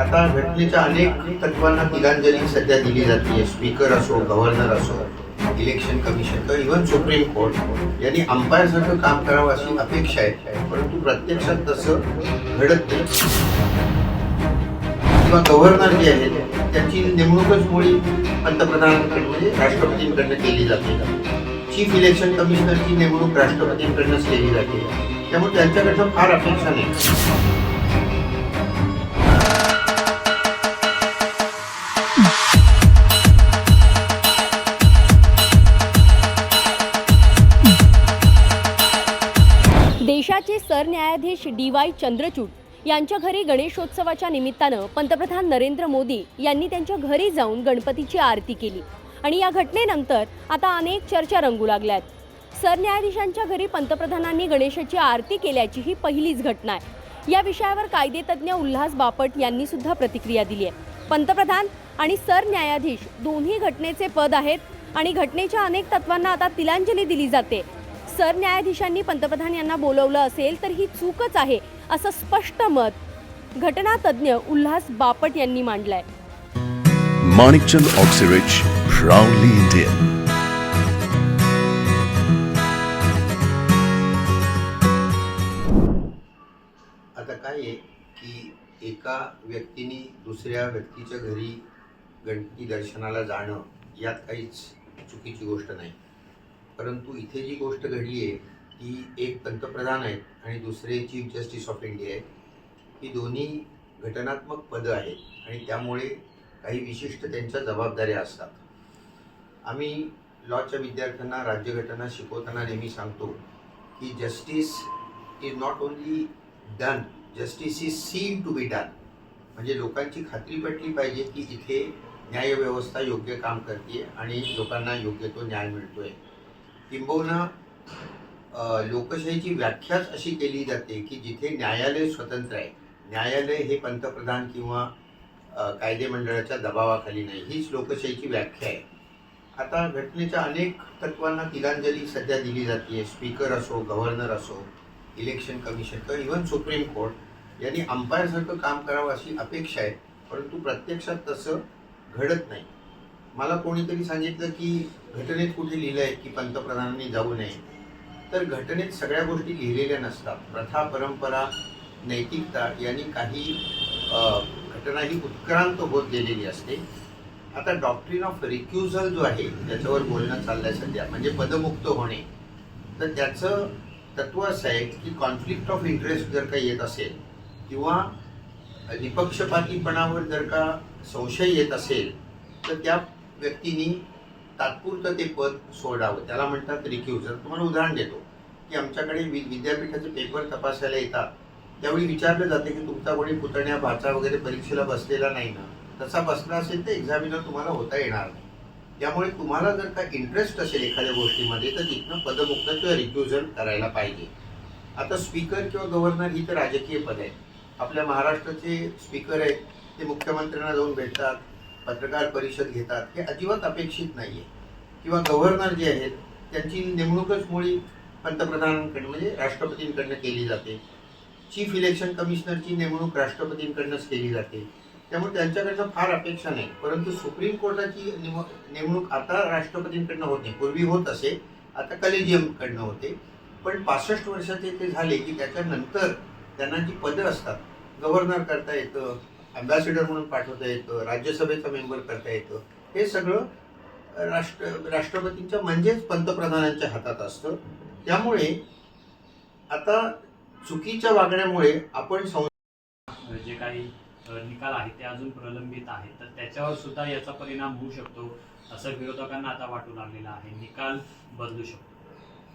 आता घटनेच्या अनेक तत्वांना तिलांजली सध्या दिली जाते. स्पीकर असो गव्हर्नर असो इलेक्शन कमिशन किंवा इव्हन सुप्रीम कोर्ट यांनी अंपायर सारखं काम करावं अशी अपेक्षा आहे. परंतु प्रत्यक्षात तसं घडत नाही. किंवा गव्हर्नर जे आहेत त्यांची नेमणूकच मुळी पंतप्रधानांकडे म्हणजे राष्ट्रपतींकडनं केली जाते. चीफ इलेक्शन कमिशनरची नेमणूक राष्ट्रपतींकडनंच केली जाते. त्यामुळे त्यांच्याकडनं फार अपेक्षा नाही. देशाचे सरन्यायाधीश डी वाय चंद्रचूड यांच्या घरी गणेशोत्सवाच्या निमित्तानं पंतप्रधान नरेंद्र मोदी यांनी त्यांच्या घरी जाऊन गणपतीची आरती केली. आणि या घटनेनंतर आता अनेक चर्चा रंगू लागल्यात. सरन्यायाधीशांच्या घरी पंतप्रधानांनी गणेशाची आरती केल्याची ही पहिलीच घटना आहे. या विषयावर कायदेतज्ञ उल्हास बापट यांनी सुद्धा प्रतिक्रिया दिली आहे. पंतप्रधान आणि सरन्यायाधीश दोन्ही घटनेचे पद आहेत आणि घटनेच्या अनेक तत्वांना आता तिलांजली दिली जाते. सरन्यायाधीशांनी पंतप्रधान यांना बोलवलं असेल तर ही चूकच आहे असं स्पष्ट मत घटनातज्ञ उल्हास बापट यांनी मांडलंय Manikchand Oxyrich, proudly Indian. आता काय आहे की एका व्यक्तीने दुसऱ्या व्यक्तीच्या घरी गणपती दर्शनाला जाणं यात काहीच चुकीची गोष्ट नाही परंतु इथे जी गोष्ट घडली आहे ती एक पंतप्रधान आहेत आणि दुसरे चीफ जस्टिस ऑफ इंडिया आहेत ही दोन्ही घटनात्मक पदं आहेत आणि त्यामुळे काही विशिष्ट त्यांच्या जबाबदाऱ्या असतात. आम्ही लॉच्या विद्यार्थ्यांना राज्यघटना शिकवताना नेहमी सांगतो की justice is not only done justice is seen to be done म्हणजे लोकांची खात्री पटली पाहिजे की इथे न्यायव्यवस्था योग्य काम करते आणि लोकांना योग्य तो न्याय मिळतोय. किंबहुना लोकशाहीची व्याख्याच अशी केली जाते की जिथे न्यायालय स्वतंत्र आहे. न्यायालय हे पंतप्रधान किंवा कायदे मंडळाच्या दबावाखाली नाही. हीच लोकशाहीची व्याख्या आहे. आता घटनेच्या अनेक तत्वांना तिलांजली सध्या दिली जाते. स्पीकर असो गव्हर्नर असो इलेक्शन कमिशन किंवा इव्हन सुप्रीम कोर्ट यांनी अंपायरसारखं काम करावं अशी अपेक्षा आहे. परंतु प्रत्यक्षात तसं घडत नाही. मला कोणीतरी सांगितलं की घटनेत कुठे लिहिलं आहे की पंतप्रधानांनी जाऊ नये. तर घटनेत सगळ्या गोष्टी लिहिलेल्या नसतात. प्रथा परंपरा नैतिकता यांनी काही घटना ही उत्क्रांत होत गेलेली असते. आता डॉक्ट्रिन ऑफ रिक्युझल जो आहे त्याच्यावर बोलणं चाललंय सध्या म्हणजे पदमुक्त होणे. तर त्याचं तत्व असं आहे की कॉन्फ्लिक्ट ऑफ इंटरेस्ट जर का येत असेल किंवा निपक्षपातीपणावर जर का संशय येत असेल तर त्या व्यक्तीनी तात्पुरतं ते पद सोडावं. त्याला म्हणतात रिक्युझल तुम्हाला उदाहरण देतो की आमच्याकडे वि विद्यापीठाचे पेपर तपासायला येतात. त्यावेळी विचारलं जाते की तुमचा कोणी पुतण्या भाचा वगैरे परीक्षेला बसलेला नाही ना? तसा बसला असेल तर एक्झामिनर तुम्हाला होता येणार नाही. त्यामुळे तुम्हाला जर का इंटरेस्ट असेल एखाद्या गोष्टीमध्ये तर तिथनं पदमुक्त किंवा रिक्युजन करायला पाहिजे. आता स्पीकर किंवा गव्हर्नर ही तर राजकीय पद आहे आपल्या महाराष्ट्राचे स्पीकर आहेत ते मुख्यमंत्र्यांना जाऊन भेटतात. पत्रकार परिषद घेतात हे अजिबात अपेक्षित नाही आहे किंवा गव्हर्नर जे आहेत त्यांची नेमणूकच मुळी पंतप्रधानांकडे म्हणजे राष्ट्रपतींकडनं केली जाते. चीफ इलेक्शन कमिशनरची नेमणूक राष्ट्रपतींकडनंच केली जाते. त्यामुळे त्यांच्याकडनं फार अपेक्षा नाही. परंतु सुप्रीम कोर्टाची निम- नेमणूक आता राष्ट्रपतींकडनं होत नाही. पूर्वी होत असे आता कलेजियमकडनं होते. पण पासष्ट वर्षाचे ते झाले की त्याच्यानंतर त्यांना जी पदं असतात गव्हर्नर करता येतं अम्बॅसिडर म्हणून पाठवता येतं राज्यसभेचा मेंबर करता येतं. हे सगळं राष्ट्र राष्ट्रपतींच्या म्हणजेच पंतप्रधानांच्या हातात असतं. त्यामुळे आता चुकीच्या वागण्यामुळे आपण सं जे काही निकाल आहेत ते अजून प्रलंबित आहेत तर त्याच्यावर सुद्धा याचा परिणाम होऊ शकतो असं विरोधकांना आता वाटू लागलेलं आहे. निकाल बदलू शकतो.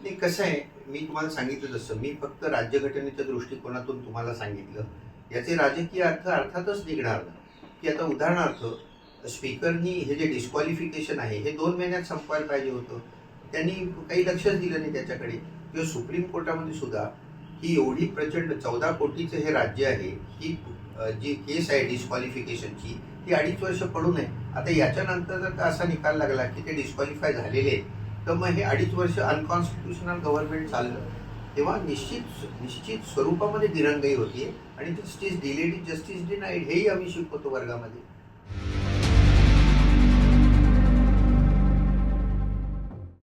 नाही कसं आहे मी तुम्हाला सांगितलं जसं मी फक्त राज्यघटनेच्या दृष्टिकोनातून तुम्हाला सांगितलं. याचे राजकीय अर्थ अर्थातच निघणार नाही. की आता उदाहरणार्थ स्पीकरनी हे जे डिस्क्वालिफिकेशन आहे हे दोन महिन्यात संपवायला पाहिजे होतं. त्यांनी काही लक्षच दिलं नाही त्याच्याकडे. किंवा सुप्रीम कोर्टामध्ये सुद्धा ही एवढी प्रचंड चौदा कोटीचं हे राज्य आहे ही जी केस आहे डिस्क्वालिफिकेशनची ती अडीच वर्ष पडू नये. आता याच्यानंतर जर का असा निकाल लागला की ते डिस्क्वालिफाय झालेले आहेत तर मग हे अडीच वर्ष अनकॉन्स्टिट्युशनल गव्हर्नमेंट चाललं. तेव्हा निश्चित निश्चित स्वरूपामध्ये दिरंगाई होती आणि जस्टिस डिलेडी जस्टिस डिनाईड हेही आम्ही शिकवतो वर्गामध्ये.